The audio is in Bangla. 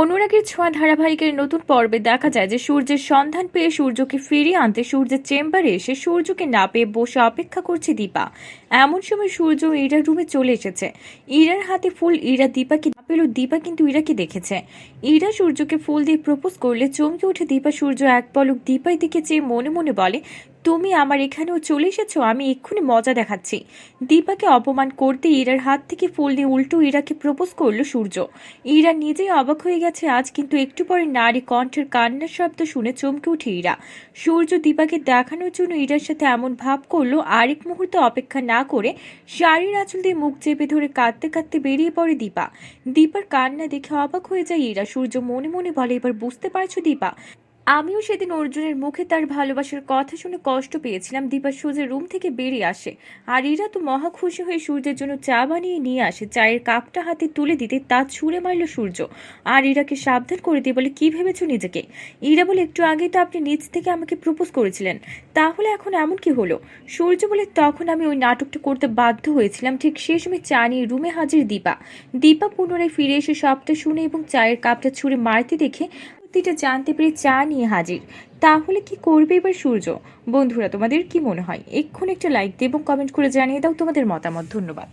অনুরাগের ছোঁয়া ধারাবাহিকের নতুন পর্বে দেখা যায় যে সূর্যের সন্ধান পেয়ে সূর্যকে ফিরিয়ে আনতে সূর্যের চেম্বারে এসে সূর্যকে না পেয়ে বসে অপেক্ষা করছে দীপা। এমন সময় সূর্য ইরার রুমে চলে এসেছে। ইরার হাতে ফুল ইরা দীপাকে না পেল দীপা কিন্তু ইরাকে দেখেছে। ইরা সূর্যকে ফুল দিয়ে প্রপোজ করলে চমকে উঠে দীপা। সূর্য এক পলক দীপাই দিকে চেয়ে মনে মনে বলে তুমি আমার এখানেও চলে এসেছ, আমি এক্ষুনি মজা দেখাচ্ছি। দীপাকে অপমান করতে ইরার হাত থেকে ফুল দিয়ে উল্টো ইরাকে প্রপোজ করল সূর্য। ইরা নিজেই অবাক হয়ে গেছে, আজ কিন্তু একটু পরে নারী কণ্ঠের কান্নার শব্দ শুনে চমকে উঠে ইরা। সূর্য দীপাকে দেখানোর জন্য ইরার সাথে এমন ভাব করল, আরেক মুহূর্তে অপেক্ষা না করে শাড়ির আঁচল দিয়ে মুখ চেপে ধরে কাঁদতে কাঁদতে বেরিয়ে পড়ে দীপা। দীপার কান্না দেখে অবাক হয়ে যায় ইরা। সূর্য মনে মনে বলে, এবার বুঝতে পারছ দীপা আমিও সেদিন অর্জুনের মুখে তার ভালোবাসার কথা শুনে কষ্ট পেয়েছিলাম। দীপা সূর্যের রুম থেকে বেরিয়ে আসে আর ইরা তো মহা খুশি হয়ে সূর্যের জন্য চা বানিয়ে নিয়ে আসে। চায়ের কাপটা হাতে তুলে দিতে তা ছুঁড়ে মারল সূর্য আর ইরাকে সাবধান করে দিয়ে বলে, কি ভেবেছো নিজেকে? ইরা বলে, একটু আগেই তো আপনি নিজ থেকে আমাকে প্রপোজ করেছিলেন। তাহলে এখন এমন কি হলো? সূর্য বলে, তখন আমি ওই নাটকটা করতে বাধ্য হয়েছিলাম। ঠিক সেই সময় চা নিয়ে রুমে হাজির দীপা। দীপা পুনরায় ফিরে এসে সবটা শুনে এবং চায়ের কাপটা ছুঁড়ে মারতে দেখে সত্যিটা জানতে পেরে চা নিয়ে হাজির। তাহলে কি করবে এবার সূর্য? বন্ধুরা, তোমাদের কি মনে হয়? এক্ষুনি একটা লাইক দিয়ে এবং কমেন্ট করে জানিয়ে দাও তোমাদের মতামত। ধন্যবাদ।